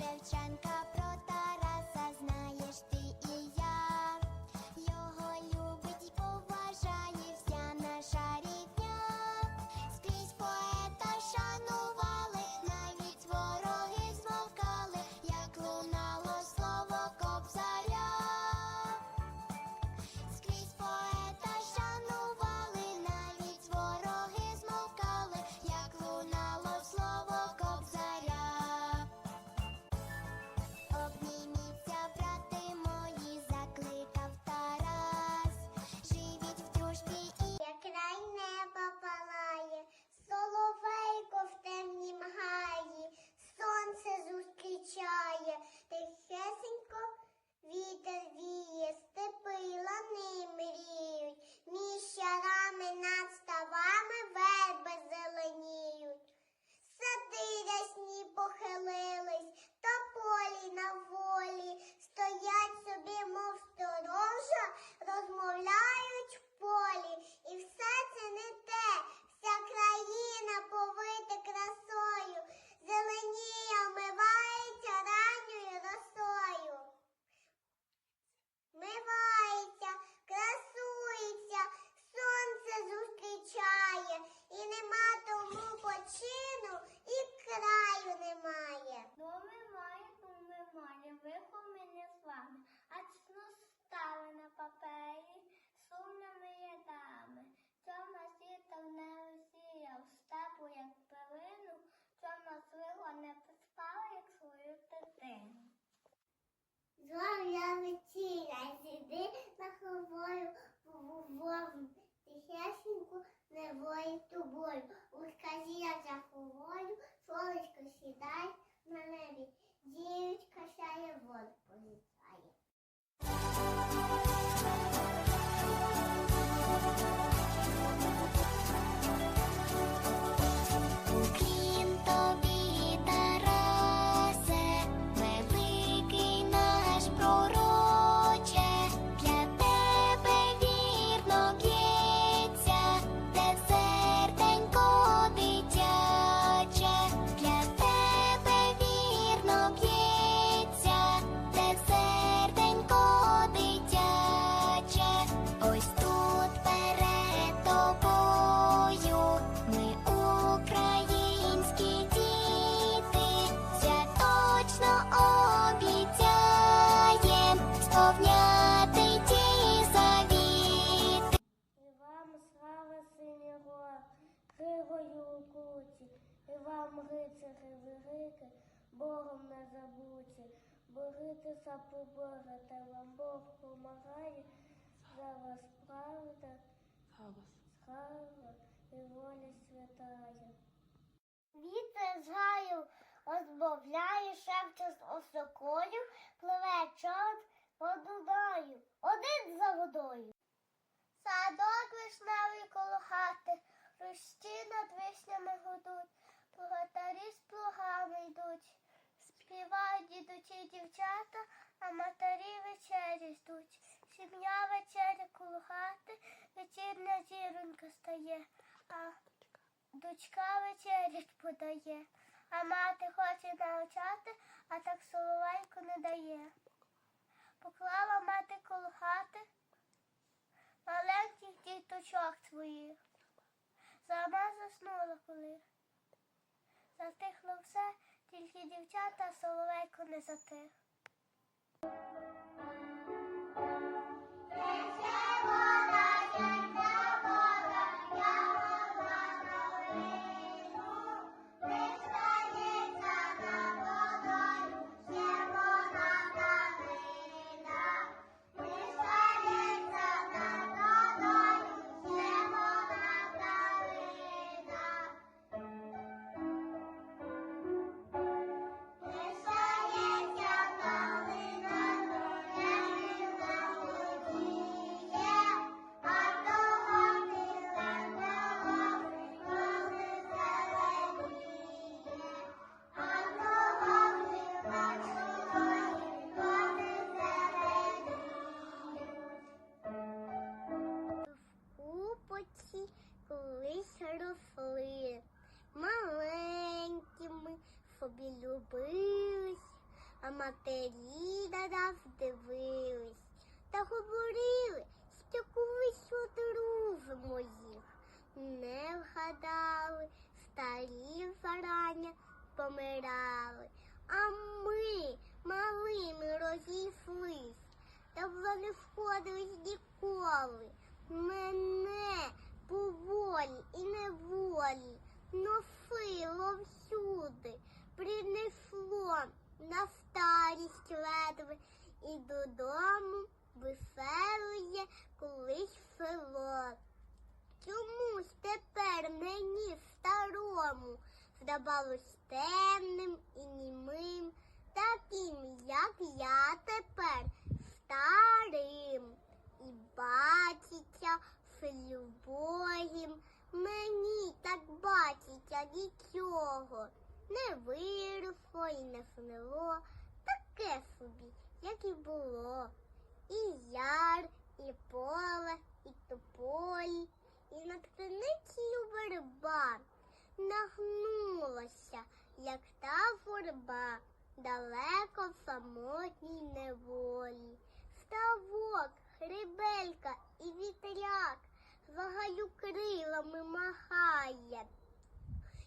Шевченка Має, вихо мене з вами, а чесно стали на папері, сумними рядами. Чорна сіта в небо сіяв, степу, як пилину, чорна свила не приспала, як свою дитину. Зловля вечіря, сиди на ховою вовну, тихесенько невою тобою. У сказі за ховою, сонечко сідай на небі, дівчка сяє воду політає. Вам рицари великі, Богом не забуті. Боритися поборете, вам Бог помагає, за вас правда, слава і воля святая. Вітер з гаю розбавляє шепче з осокою, зіронька стає, а дочка вечерять подає, а мати хоче навчати, а так соловейку не дає. Поклала мати коло хати маленьких діточок своїх. Сама заснула коли. Затихло все, тільки дівчата соловейко не затих. Матері на нас дивились та говорили, що колись одружимо їх. Не вгадали, старі зарання помирали, а ми малими розійшлись, та не сходились ніколи. Мене здавалось темним і німим, таким, як я тепер старим. І бачиться з любогім, мені так бачиться нічого. Не виросло і не снило, таке собі, як і було. І яр, і поле, і тополі, і над криницею верба нагнулася, як та форба, далеко в самотній неволі. Ставок, хребелька і вітряк загаю крилами махає.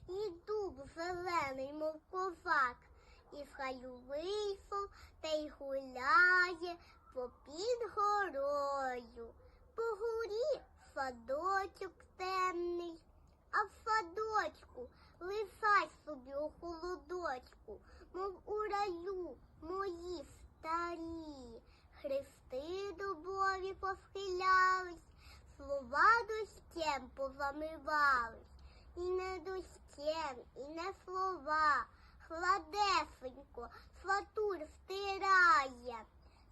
І дуб зелений, мов козак, із хаю вийшов та й гуляє попід горою. По горі садочок темний, а в садочку лисай собі у холодочку, мов у раю мої старі. Хрести дубові посхилялись, слова дощем позамивались. І не дощем, і не слова, хладесенько, сватур стирає.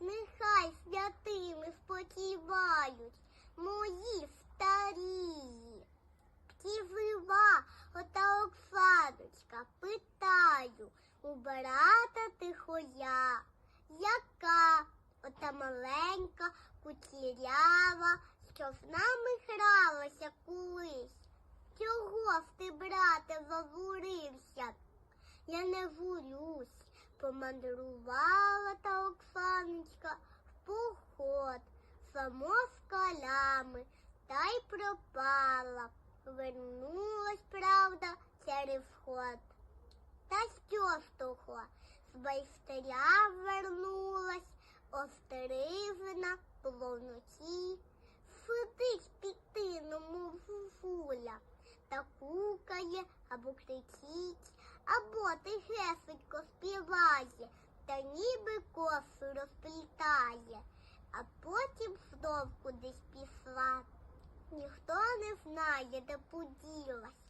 Нехай святими спочивають мої старії. Птівива, ота Оксаночка, питаю, у брата тихоя, яка ота маленька, кучерява, що з нами гралася колись. Чого ж ти, брате, зазурився? Я не гурюсь, помандрувала та Оксаночка в поход, само з калями, та й пропала. Вернулась, правда, через ход. Та що? З байстеря вернулась, остережена було вночі. Сидить під тином, мов фуфуля, та кукає або кричить, або тихесенько співає, та ніби косу розплітає, а потім знов кудись пішла. Ніхто не знає, де поділась.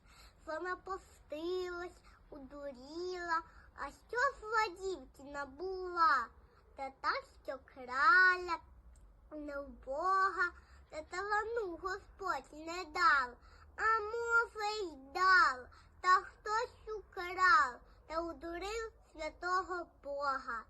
Вона постилась, удуріла, а що зла дівчина була? Та та, що краля, не в Бога, та талану Господь не дав, а може й дав, та хтось украв, та удурив святого Бога.